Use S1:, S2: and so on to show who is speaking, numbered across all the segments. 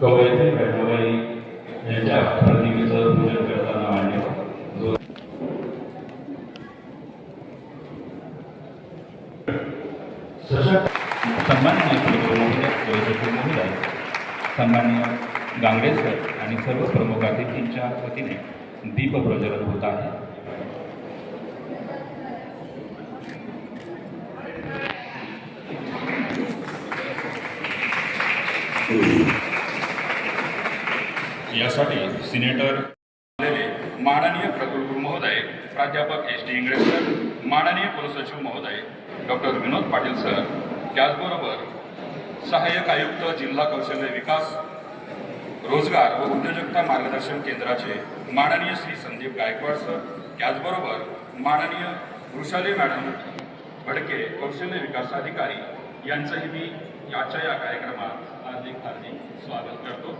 S1: कवयित्री बहिणाबाई यांच्या प्रतिमेचं पूजन करताना मान्य जो सशक्त सन्माननीय कुलगुरू गांगडे सर आणि सर्व प्रमुख अतिथींच्या वतीने दीप प्रज्वलन होत आहे. यासाठी सिनेटर झालेले माननीय प्रकुलगुरू महोदय प्राध्यापक एस टी इंगळे सर माननीय कुलसचिव महोदय डॉक्टर विनोद पाटील सर त्याचबरोबर सहाय्यक आयुक्त जिल्हा कौशल्य विकास रोजगार व उद्योजकता मार्गदर्शन केंद्राचे माननीय श्री संदीप गायकवाड सर त्याचबरोबर माननीय वृषाली मॅडम भडके कौशल्य विकास अधिकारी यांचंही मी याच्या या कार्यक्रमात हार्दिक हार्दिक स्वागत करतो.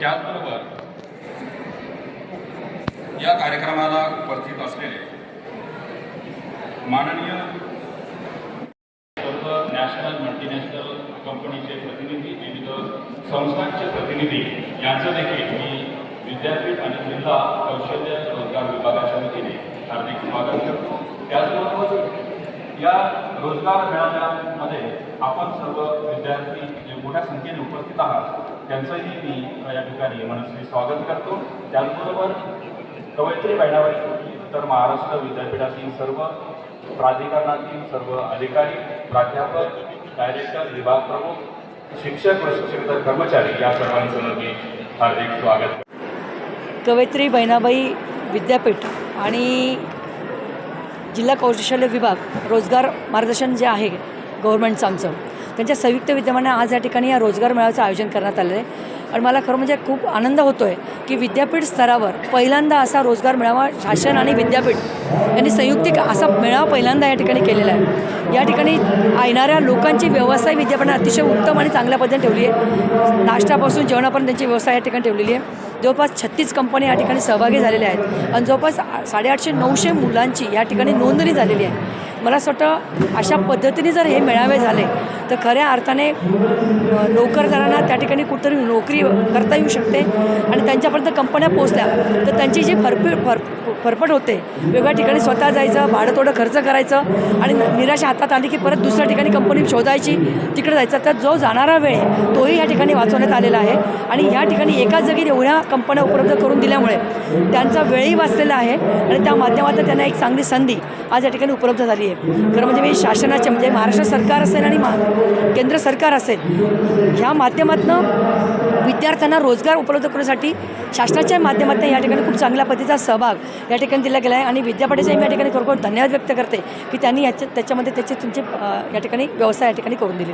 S1: त्याचबरोबर या कार्यक्रमाला उपस्थित असलेले माननीय नॅशनल मल्टीनॅशनल कंपनीचे प्रतिनिधी विविध संस्थांचे प्रतिनिधी यांचं देखील मी विद्यापीठ आणि जिल्हा कौशल्य रोजगार विभागाच्या वतीने हार्दिक स्वागत करतो. त्याचबरोबर या रोजगार मेळाव्यामध्ये आपण सर्व विद्यार्थी मोठ्या संख्येने उपस्थित आहात. त्यांचंही मी या ठिकाणी मनस्वी स्वागत करतो. त्याचबरोबर कवयित्री बहिणाबाई तर महाराष्ट्र विद्यापीठातील सर्व प्राधिकरणातील सर्व अधिकारी प्राध्यापक डायरेक्टर विभाग प्रमुख शिक्षक व शिक्षक कर्मचारी या सर्वांचं मी हार्दिक स्वागत
S2: कवयित्री बहिणाबाई विद्यापीठ आणि जिल्हा कौशल्य विभाग रोजगार मार्गदर्शन जे आहे गव्हर्मेंटचं आमचं त्यांच्या संयुक्त विद्यमाने आज या ठिकाणी या रोजगार मेळाव्याचं आयोजन करण्यात आलं आहे. आणि मला खरं म्हणजे खूप आनंद होतो आहे की विद्यापीठ स्तरावर पहिल्यांदा असा रोजगार मेळावा शासन आणि विद्यापीठ यांनी संयुक्तिक असा मेळावा पहिल्यांदा या ठिकाणी केलेला आहे. या ठिकाणी येणाऱ्या लोकांची व्यवसाय विद्यापीठाने अतिशय उत्तम आणि चांगल्या पद्धतीने ठेवली आहे. नाश्त्यापासून जेवणापर्यंत त्यांची व्यवस्था या ठिकाणी ठेवलेली आहे. जवळपास छत्तीस कंपन्या या ठिकाणी सहभागी झालेल्या आहेत. आणि जवळपास साडेआठशे नऊशे मुलांची या ठिकाणी नोंदणी झालेली आहे. मला असं वाटतं अशा पद्धतीने जर हे मेळावे झाले तर खऱ्या अर्थाने नोकरदारांना त्या ठिकाणी कुठंतरी नोकरी करता येऊ शकते आणि त्यांच्यापर्यंत कंपन्या पोचल्या तर त्यांची जी फरपी फर फरफट होते वेगळ्या ठिकाणी स्वतः जायचं भाडं थोडं खर्च करायचं आणि निराशा हातात आली की परत दुसऱ्या ठिकाणी कंपनी शोधायची तिकडे जायचं तर जो जाणारा वेळ आहे, तोही या ठिकाणी वाचवण्यात आलेला आहे. आणि या ठिकाणी एकाच जागी एवढ्या कंपन्या उपलब्ध करून दिल्यामुळे त्यांचा वेळही वाचलेला आहे आणि त्या माध्यमातून त्यांना एक चांगली संधी आज या ठिकाणी उपलब्ध झाली आहे. खरं म्हणजे मी शासनाचे म्हणजे महाराष्ट्र सरकार असेल आणि मा केंद्र सरकार असेल ह्या माध्यमातून विद्यार्थ्यांना रोजगार उपलब्ध करण्यासाठी शासनाच्या माध्यमातून या ठिकाणी खूप चांगल्या पद्धतीचा सहभाग या ठिकाणी दिला गेला आहे. आणि विद्यापीठाचे मी या ठिकाणी खरोखर धन्यवाद व्यक्त करते की त्यांनी याच्या त्याच्यामध्ये त्याचे तुमचे या ठिकाणी व्यवसाय या ठिकाणी करून दिले